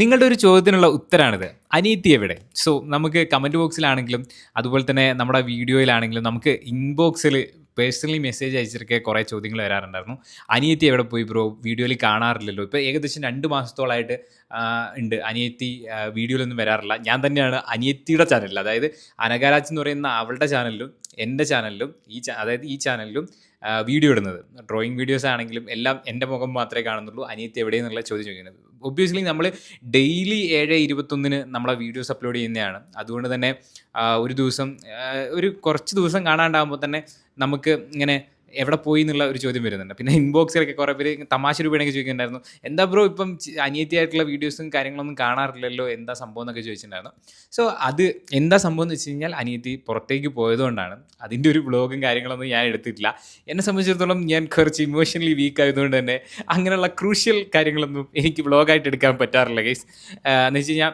നിങ്ങളുടെ ഒരു ചോദ്യത്തിനുള്ള ഉത്തരമാണിത് അനീതി എവിടെ സോ നമുക്ക് കമന്റ് ബോക്സിലാണെങ്കിലും അതുപോലെ തന്നെ നമ്മുടെ വീഡിയോയിലാണെങ്കിലും നമുക്ക് ഇൻബോക്സിൽ പേഴ്സണലി മെസ്സേജ് അയച്ചിട്ടൊക്കെ കുറേ ചോദ്യങ്ങൾ വരാറുണ്ടായിരുന്നു. അനിയത്തി എവിടെ പോയി ബ്രോ വീഡിയോയിൽ കാണാറില്ലല്ലോ. ഇപ്പോൾ ഏകദേശം രണ്ട് മാസത്തോളമായിട്ട് ഉണ്ട്. അനിയത്തി വീഡിയോയിലൊന്നും വരാറില്ല. ഞാൻ തന്നെയാണ് അനിയത്തിയുടെ ചാനലിൽ അതായത് അനകാരാജ് എന്ന് പറയുന്ന അവളുടെ ചാനലിലും എന്റെ ചാനലിലും ഈ അതായത് ഈ ചാനലിലും വീഡിയോ ഇടുന്നത്. ഡ്രോയിങ് വീഡിയോസ് ആണെങ്കിലും എല്ലാം എന്റെ മുഖം മാത്രമേ കാണുന്നുള്ളൂ. അനിയത്ത് എവിടെയെന്നുള്ള ചോദ്യം ചോദിക്കുന്നത്. ഒബ്വിയസ്ലി നമ്മൾ ഡെയിലി ഏഴ് ഇരുപത്തൊന്നിന് നമ്മളെ വീഡിയോസ് അപ്ലോഡ് ചെയ്യുന്നതാണ്. അതുകൊണ്ട് തന്നെ ഒരു ദിവസം ഒരു കുറച്ച് ദിവസം കാണാണ്ടാകുമ്പോൾ തന്നെ നമുക്ക് ഇങ്ങനെ എവിടെ പോയി എന്നുള്ള ഒരു ചോദ്യം വരുന്നുണ്ട്. പിന്നെ ഇൻബോക്സിലൊക്കെ കുറേ പേര് തമാശ രൂപയാണെങ്കിൽ ചോദിക്കുന്നുണ്ടായിരുന്നു. എന്താ ബ്രോ ഇപ്പം അനിയത്തിയായിട്ടുള്ള വീഡിയോസും കാര്യങ്ങളൊന്നും കാണാറില്ലല്ലോ? എന്താ സംഭവം എന്നൊക്കെ ചോദിച്ചിട്ടുണ്ടായിരുന്നു. സോ അത് എന്താ സംഭവം എന്ന് വെച്ച് കഴിഞ്ഞാൽ അനിയത്തി പുറത്തേക്ക് പോയതുകൊണ്ടാണ് അതിന്റെ ഒരു ബ്ലോഗും കാര്യങ്ങളൊന്നും ഞാൻ എടുത്തിട്ടില്ല. എന്നെ സംബന്ധിച്ചിടത്തോളം ഞാൻ കുറച്ച് ഇമോഷണലി വീക്ക് ആയതുകൊണ്ട് തന്നെ അങ്ങനെയുള്ള ക്രൂഷ്യൽ കാര്യങ്ങളൊന്നും എനിക്ക് ബ്ലോഗായിട്ട് എടുക്കാൻ പറ്റാറില്ല ഗൈസ് എന്ന് വെച്ച് കഴിഞ്ഞാൽ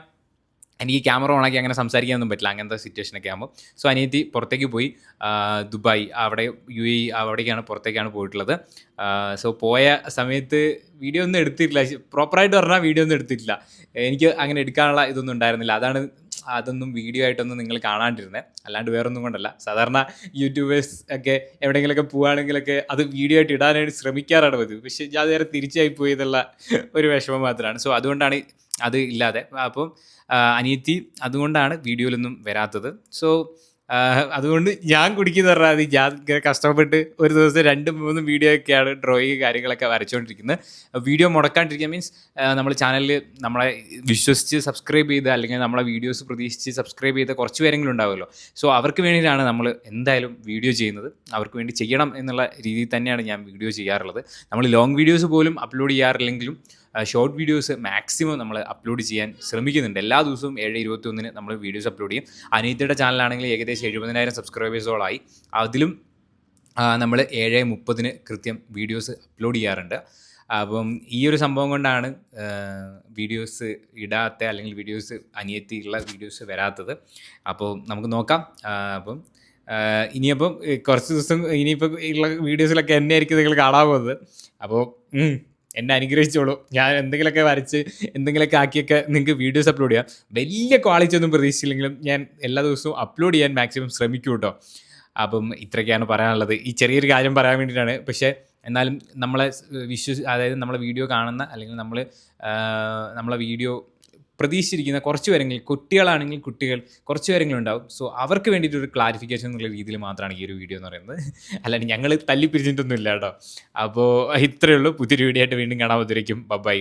എനിക്ക് ക്യാമറ ഓണാക്കി അങ്ങനെ സംസാരിക്കാനൊന്നും പറ്റില്ല. അങ്ങനത്തെ സിറ്റുവേഷനൊക്കെ ആകുമ്പോൾ സോ അനിയത്തി പുറത്തേക്ക് പോയി. ദുബായ്. അവിടെ യു എ അവിടേക്കാണ് പുറത്തേക്കാണ് പോയിട്ടുള്ളത്. സോ പോയ സമയത്ത് വീഡിയോ ഒന്നും എടുത്തിട്ടില്ല. പ്രോപ്പറായിട്ട് പറഞ്ഞാൽ വീഡിയോ ഒന്നും എടുത്തിട്ടില്ല. എനിക്ക് അങ്ങനെ എടുക്കാനുള്ള ഇതൊന്നും ഉണ്ടായിരുന്നില്ല. അതാണ് അതൊന്നും വീഡിയോ ആയിട്ടൊന്നും നിങ്ങൾ കാണാണ്ടിരുന്നത് അല്ലാണ്ട് വേറൊന്നും കൊണ്ടല്ല. സാധാരണ യൂട്യൂബേഴ്സ് ഒക്കെ എവിടെയെങ്കിലുമൊക്കെ പോവുകയാണെങ്കിലൊക്കെ അത് വീഡിയോ ആയിട്ട് ഇടാനായിട്ട് ശ്രമിക്കാറാണ് പതിവ്. പക്ഷേ ഞാൻ നേരെ തിരിച്ചായി പോയി എന്നുള്ള ഒരു വിഷമം മാത്രമാണ്. സോ അതുകൊണ്ടാണ് അത് ഇല്ലാതെ. അപ്പം അനിയത്തി അതുകൊണ്ടാണ് വീഡിയോയിലൊന്നും വരാത്തത്. സോ അതുകൊണ്ട് ഞാൻ കുടിക്കുന്ന പറഞ്ഞാൽ ഞാൻ ഇങ്ങനെ കഷ്ടപ്പെട്ട് ഒരു ദിവസം രണ്ട് മൂന്ന് വീഡിയോ ഒക്കെയാണ് ഡ്രോയിങ് കാര്യങ്ങളൊക്കെ വരച്ചുകൊണ്ടിരിക്കുന്നത് വീഡിയോ മുടക്കാണ്ടിരിക്കുക മീൻസ് നമ്മൾ ചാനലിൽ നമ്മളെ വിശ്വസിച്ച് സബ്സ്ക്രൈബ് ചെയ്ത് അല്ലെങ്കിൽ നമ്മളെ വീഡിയോസ് പ്രതീക്ഷിച്ച് സബ്സ്ക്രൈബ് ചെയ്ത കുറച്ച് പേരെങ്കിലും ഉണ്ടാവുമല്ലോ. സോ അവർക്ക് വേണ്ടിയിട്ടാണ് നമ്മൾ എന്തായാലും വീഡിയോ ചെയ്യുന്നത്. അവർക്ക് വേണ്ടി ചെയ്യണം എന്നുള്ള രീതിയിൽ തന്നെയാണ് ഞാൻ വീഡിയോ ചെയ്യാറുള്ളത്. നമ്മൾ ലോങ് വീഡിയോസ് പോലും അപ്ലോഡ് ചെയ്യാറില്ലെങ്കിലും ഷോർട്ട് വീഡിയോസ് മാക്സിമം നമ്മൾ അപ്ലോഡ് ചെയ്യാൻ ശ്രമിക്കുന്നുണ്ട്. എല്ലാ ദിവസവും ഏഴ് ഇരുപത്തി ഒന്നിന് നമ്മൾ വീഡിയോസ് അപ്ലോഡ് ചെയ്യും. അനീതിയുടെ ചാനലാണെങ്കിൽ ഏകദേശം എഴുപതിനായിരം സബ്സ്ക്രൈബേഴ്സോളായി അതിലും നമ്മൾ ഏഴ് മുപ്പതിന് കൃത്യം വീഡിയോസ് അപ്ലോഡ് ചെയ്യാറുണ്ട്. അപ്പം ഈ ഒരു സംഭവം കൊണ്ടാണ് വീഡിയോസ് ഇടാത്ത അല്ലെങ്കിൽ വീഡിയോസ് അനിയത്തിയുള്ള വീഡിയോസ് വരാത്തത്. അപ്പോൾ നമുക്ക് നോക്കാം. അപ്പം ഇനിയപ്പം കുറച്ച് ദിവസം ഇനിയിപ്പോൾ ഉള്ള വീഡിയോസിലൊക്കെ എന്നെ ആയിരിക്കും നിങ്ങൾ കാണാൻ പോകുന്നത്. അപ്പോൾ എന്നെ അനുഗ്രഹിച്ചോളൂ. ഞാൻ എന്തെങ്കിലുമൊക്കെ വരച്ച് എന്തെങ്കിലുമൊക്കെ ആക്കിയൊക്കെ നിങ്ങൾക്ക് വീഡിയോസ് അപ്ലോഡ് ചെയ്യാം. വലിയ ക്വാളിറ്റി ഒന്നും പ്രതീക്ഷിച്ചില്ലെങ്കിലും ഞാൻ എല്ലാ ദിവസവും അപ്ലോഡ് ചെയ്യാൻ മാക്സിമം ശ്രമിക്കും കേട്ടോ അപ്പം ഇത്രയൊക്കെയാണ് പറയാനുള്ളത്. ഈ ചെറിയൊരു കാര്യം പറയാൻ വേണ്ടിയിട്ടാണ്. പക്ഷേ എന്നാലും നമ്മളെ വിശ്വസ് അതായത് നമ്മളെ വീഡിയോ കാണുന്ന അല്ലെങ്കിൽ നമ്മൾ നമ്മളെ വീഡിയോ പ്രതീക്ഷിച്ചിരിക്കുന്ന കുറച്ച് പേരെങ്കിൽ കുട്ടികളാണെങ്കിൽ കുട്ടികൾ കുറച്ച് പേരെങ്കിലും ഉണ്ടാവും. സോ അവർക്ക് വേണ്ടിയിട്ട് ഒരു ക്ലാരിഫിക്കേഷൻ എന്നുള്ള രീതിയിൽ മാത്രമാണ് ഈ ഒരു വീഡിയോ എന്ന് പറയുന്നത്. അല്ലാണ്ട് ഞങ്ങൾ തല്ലി പിരിച്ചിട്ടൊന്നും ഇല്ല കേട്ടോ. അപ്പോൾ ഇത്രയേ ഉള്ളൂ. പുതിയൊരു വീഡിയോ ആയിട്ട് വീണ്ടും കാണാൻ പറ്റുമായിരിക്കും ബൈ